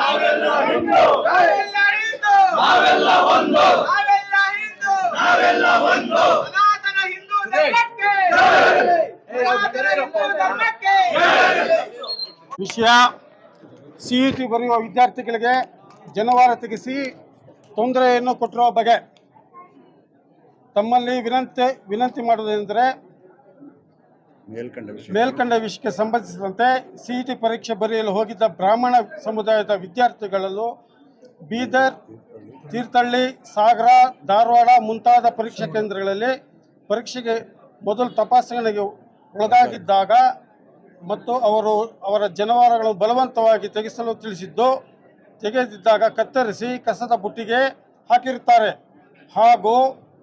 ಹಿಂದೂ. ನಾವೆಲ್ಲ ಹಿಂದೂ. ನಾವೆಲ್ಲ ಒಂದು. ನಾವೆಲ್ಲ ಹಿಂದೂ. ನಾವೆಲ್ಲ ಒಂದು. ಸನಾತನ ಹಿಂದೂ ಧರ್ಮಕ್ಕೆ. ಹಿಂದೂ ಧರ್ಮಕ್ಕೆ. ವಿಷಯ ಸಿಇಟಿ ಬರೆಯುವ ವಿದ್ಯಾರ್ಥಿಗಳಿಗೆ ಜನವಾರ ತೆಗೆಸಿ ತೊಂದರೆಯನ್ನು ಕೊಟ್ಟಿರುವ ಬಗ್ಗೆ ತಮ್ಮಲ್ಲಿ ವಿನಂತಿ ವಿನಂತಿ ಮಾಡುವುದೆಂದರೆ ಮೇಲ್ಕಂಡ ವಿಷಯ ಮೇಲ್ಕಂಡ ವಿಷಯಕ್ಕೆ ಸಂಬಂಧಿಸಿದಂತೆ ಸಿಇಟಿ ಪರೀಕ್ಷೆ ಬರೆಯಲು ಹೋಗಿದ್ದ ಬ್ರಾಹ್ಮಣ ಸಮುದಾಯದ ವಿದ್ಯಾರ್ಥಿಗಳಲ್ಲೂ ಬೀದರ್, ತೀರ್ಥಹಳ್ಳಿ, ಸಾಗರ, ಧಾರವಾಡ ಮುಂತಾದ ಪರೀಕ್ಷಾ ಕೇಂದ್ರಗಳಲ್ಲಿ ಪರೀಕ್ಷೆಗೆ ಮೊದಲು ತಪಾಸಣೆಗೆ ಒಳಗಾಗಿದ್ದಾಗ ಮತ್ತು ಅವರು ಅವರ ಜನವಾರಗಳನ್ನು ಬಲವಂತವಾಗಿ ತೆಗೆಸಲು ತಿಳಿಸಿದ್ದು, ತೆಗೆದಿದ್ದಾಗ ಕತ್ತರಿಸಿ ಕಸದ ಬುಟ್ಟಿಗೆ ಹಾಕಿರುತ್ತಾರೆ. ಹಾಗೂ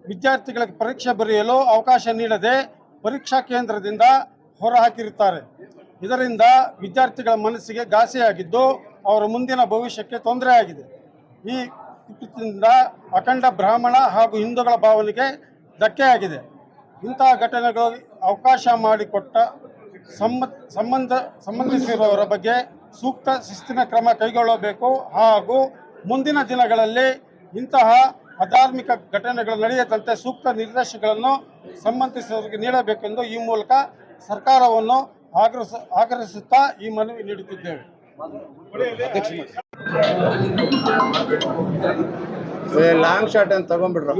ವಿದ್ಯಾರ್ಥಿಗಳಿಗೆ ಪರೀಕ್ಷೆ ಬರೆಯಲು ಅವಕಾಶ ನೀಡದೆ ಪರೀಕ್ಷಾ ಕೇಂದ್ರದಿಂದ ಹೊರಹಾಕಿರುತ್ತಾರೆ. ಇದರಿಂದ ವಿದ್ಯಾರ್ಥಿಗಳ ಮನಸ್ಸಿಗೆ ಘಾಸಿಯಾಗಿದ್ದು ಅವರ ಮುಂದಿನ ಭವಿಷ್ಯಕ್ಕೆ ತೊಂದರೆಯಾಗಿದೆ. ಈ ಕುರಿತಿಂದ ಅಖಂಡ ಬ್ರಾಹ್ಮಣ ಹಾಗೂ ಹಿಂದೂಗಳ ಭಾವನೆಗೆ ಧಕ್ಕೆಯಾಗಿದೆ. ಇಂತಹ ಘಟನೆಗಳು ಅವಕಾಶ ಮಾಡಿಕೊಟ್ಟ ಸಂಬ, ಸಂಬಂಧ ಸಂಬಂಧಿಸಿರುವವರ ಬಗ್ಗೆ ಸೂಕ್ತ ಶಿಸ್ತಿನ ಕ್ರಮ ಕೈಗೊಳ್ಳಬೇಕು ಹಾಗೂ ಮುಂದಿನ ದಿನಗಳಲ್ಲಿ ಇಂತಹ ಅಧಾರ್ಮಿಕ ಘಟನೆಗಳು ನಡೆಯದಂತೆ ಸೂಕ್ತ ನಿರ್ದೇಶನಗಳನ್ನು ಸಂಬಂಧಿಸಿದವರಿಗೆ ನೀಡಬೇಕೆಂದು ಈ ಮೂಲಕ ಸರ್ಕಾರವನ್ನು ಆಗ್ರಹಿಸ ಆಗ್ರಹಿಸುತ್ತಾ ಈ ಮನವಿ ನೀಡುತ್ತಿದ್ದೇವೆ. ಲಾಂಗ್ ಶಾಟ್ ಅಂತ ತಗೊಂಡ್ಬಿಡ್ರು.